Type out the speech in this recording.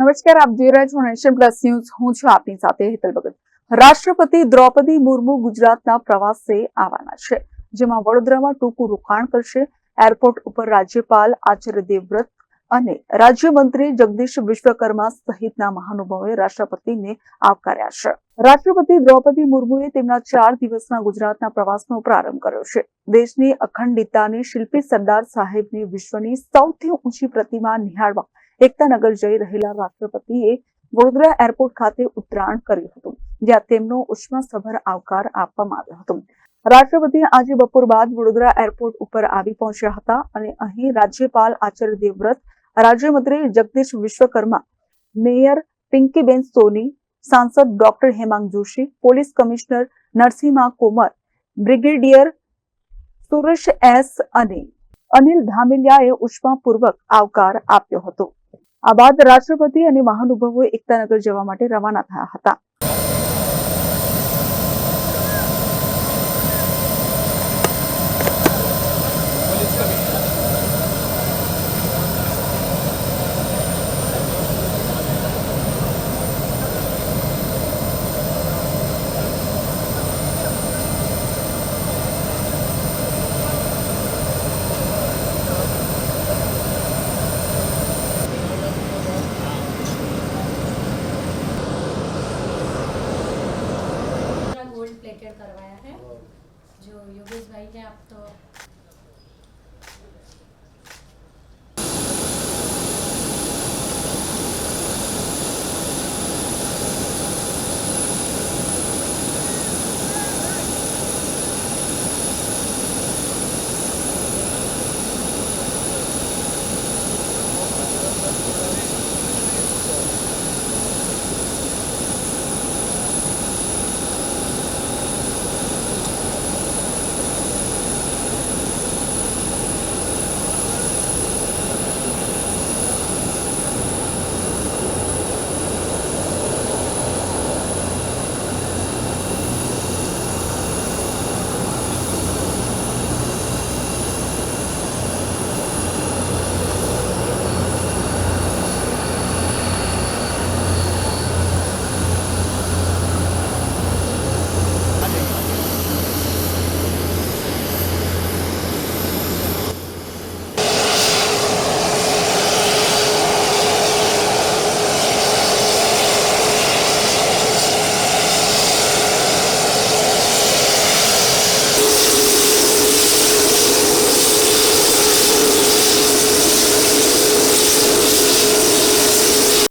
નમસ્કાર, આપ જોઈ રહ્યા છો નેશન પ્લસ ન્યૂઝ. હું છું આપની સાથે હેતલ ભગત. રાષ્ટ્રપતિ દ્રૌપદી મુર્મુ ગુજરાતના પ્રવાસે આવવાના છે, જેમાં વડોદરામાં ટૂંકું રોકાણ કરશે. એરપોર્ટ ઉપર રાજ્યપાલ આચાર્ય દેવવ્રત અને રાજ્યમંત્રી જગદીશ વિશ્વકર્મા સહિતના મહાનુભાવોએ રાષ્ટ્રપતિને આવકાર્યા છે. રાષ્ટ્રપતિ દ્રૌપદી મુર્મુએ તેમના ચાર દિવસના ગુજરાતના પ્રવાસનો પ્રારંભ કર્યો છે. દેશની અખંડિતતાની શિલ્પી સરદાર સાહેબની વિશ્વની સૌથી ઊંચી પ્રતિમા નિહાળવા એકતાનગર જઈ રહેલા રાષ્ટ્રપતિએ વડોદરા એરપોર્ટ ખાતે ઉતરાણ કર્યું હતું, જ્યાં તેમનો ઉષ્માસભર આવકાર આપવામાં આવ્યો હતો. રાષ્ટ્રપતિ આજે બપોર બાદ વડોદરા એરપોર્ટ ઉપર આવી પહોંચ્યા હતા અને અહીં રાજ્યપાલ આચાર્ય દેવવ્રત, રાજ્યમંત્રી જગદીશ વિશ્વકર્મા, મેયર પિંકીબેન સોની, સાંસદ doctor Hemang Joshi, police commissioner Narasimha Komar, brigadier Suresh S અને અનિલ ધામેલિયાએ ઉષ્માપૂર્વક આવકાર આપ્યો હતો. આ બાદ રાષ્ટ્રપતિ અને મહાનુભાવો એકતાનગર જવા માટે રવાના થયા હતા. पूरा गोल्ड प्लेटेड करवाया है जो योगेश भाई ने आप तो